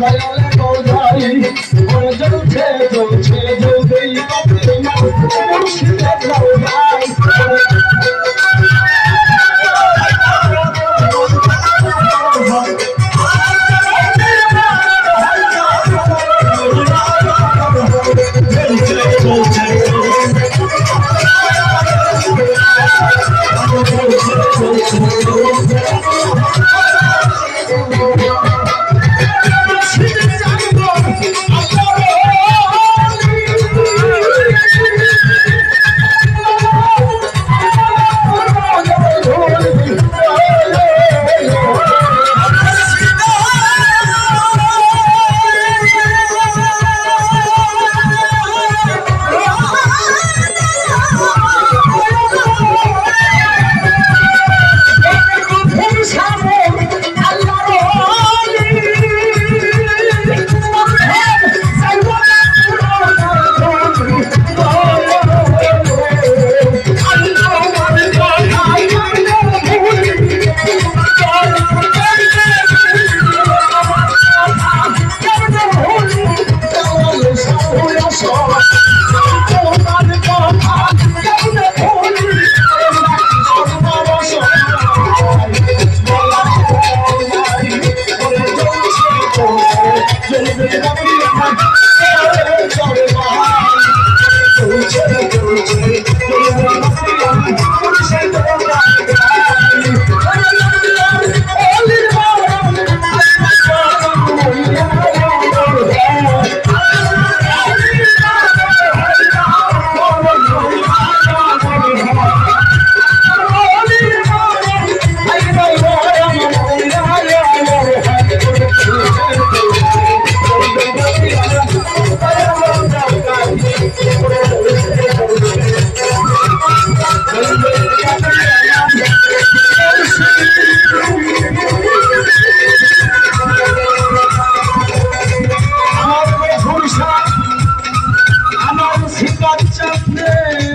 গয়ালে বোঝাই ওই জলছে জলছে যদি মুর্শিদে লাউলাই Oh, I'm gonna make you. Yeah.